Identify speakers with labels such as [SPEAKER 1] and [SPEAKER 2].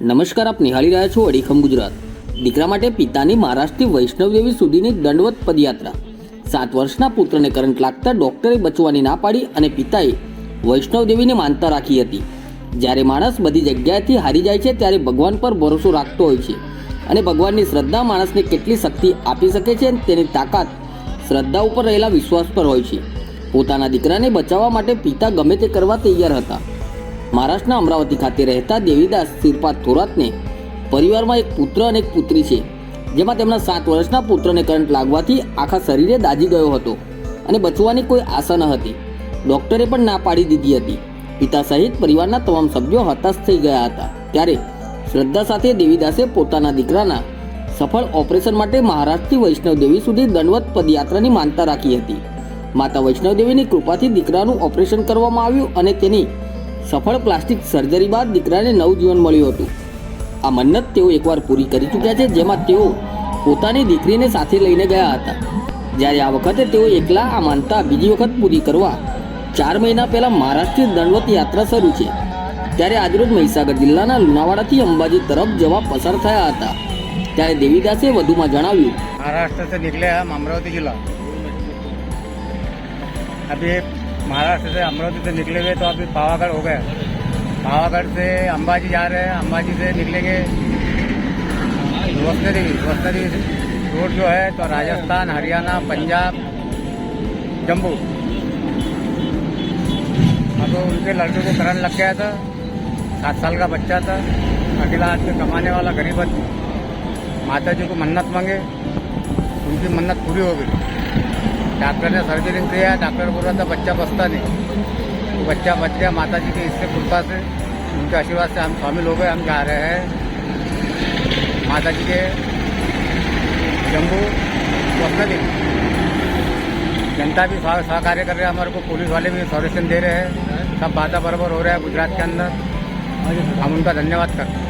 [SPEAKER 1] નમસ્કાર, આપ નિહાળી રહ્યા છો અડીખમ ગુજરાત. દીકરા માટે પિતાની મહારાષ્ટ્રથી વૈષ્ણવદેવી સુધીની દંડવત પદયાત્રા. સાત વર્ષના પુત્રને કરંટ લાગતા ડોક્ટરે બચવાની ના પાડી અને પિતાએ વૈષ્ણવદેવીને માનતા રાખી હતી. જ્યારે માણસ બધી જગ્યાએથી હારી જાય છે, ત્યારે ભગવાન પર ભરોસો રાખતો હોય છે અને ભગવાનની શ્રદ્ધા માણસને કેટલી શક્તિ આપી શકે છે તેની તાકાત શ્રદ્ધા ઉપર રહેલા વિશ્વાસ પર હોય છે. પોતાના દીકરાને બચાવવા માટે પિતા ગમે તે કરવા તૈયાર હતા. મહારાષ્ટ્રના અમરાવતી ખાતે રહેતા દેવીદાસ શિરપા થોરાતને પરિવારમાં એક પુત્ર અને એક પુત્રી છે, જેમાં તેમના સાત વર્ષના પુત્રને કરંટ લાગવાથી આખા શરીરે દાજી ગયો હતો અને બચવાની કોઈ આશા ન હતી. ડોક્ટરે પણ ના પાડી દીધી હતી. પિતા સહિત પરિવારના તમામ સભ્યો હતાશ થઈ ગયા હતા. ત્યારે શ્રદ્ધા સાથે દેવીદાસે પોતાના દીકરાના સફળ ઓપરેશન માટે મહારાષ્ટ્રથી વૈષ્ણવદેવી સુધી દંડવત પદયાત્રાની માનતા રાખી હતી. માતા વૈષ્ણવદેવીની કૃપાથી દીકરાનું ઓપરેશન કરવામાં આવ્યું અને તેની સફળ પ્લાસ્ટિક સર્જરી બાદ દીકરાને નવું જીવન મળ્યું હતું. આ મન્નત તેઓ એકવાર પૂરી કરી ચૂક્યા છે, જેમાં તેઓ પોતાની દીકરીને સાથે લઈને ગયા હતા. જ્યારે આ વખતે તેઓ એકલા આ માનતા બીજી વખત પૂરી કરવા ચાર મહિના પહેલાં મહારાષ્ટ્રીય દંડવત યાત્રા શરૂ છે. ત્યારે આજરોજ મહિસાગર જિલ્લાના લુણાવાડાથી અંબાજી તરફ જવા પસાર થયા હતા. ત્યારે દેવીદાસે વધુમાં જણાવ્યું.
[SPEAKER 2] મહારાષ્ટ્રથી નીકળ્યા અમરાવતી જિલ્લા. महाराष्ट्र से अमरावती से निकले हुए तो अभी पावागढ़ हो गए। पावागढ़ से अंबाजी जा रहे हैं, अंबाजी से निकलेंगे। वैष्णो देवी देवी रोड जो है तो राजस्थान, हरियाणा, पंजाब, जम्मू। अब उनके लड़के को करंट लग गया था, सात साल का बच्चा था, अकेला आदमी कमाने वाला गरीब माता जी को मन्नत मांगे, उनकी मन्नत पूरी हो गई। डॉक्टर ने सर्जरी किया डॉक्टर बोल था बच्चा बचता नहीं. तो बच्चा बच गया माता जी की इससे कृपा से उनके आशीर्वाद से हम शामिल हो गए, हम जा रहे हैं। माता जी के जम्मू देवी जनता भी सहकार्य कर रहे हैं, हमारे को पुलिस वाले भी संरक्षण दे रहे हैं। सब बाधा बराबर हो रहा है गुजरात के अंदर। हम उनका धन्यवाद करते हैं।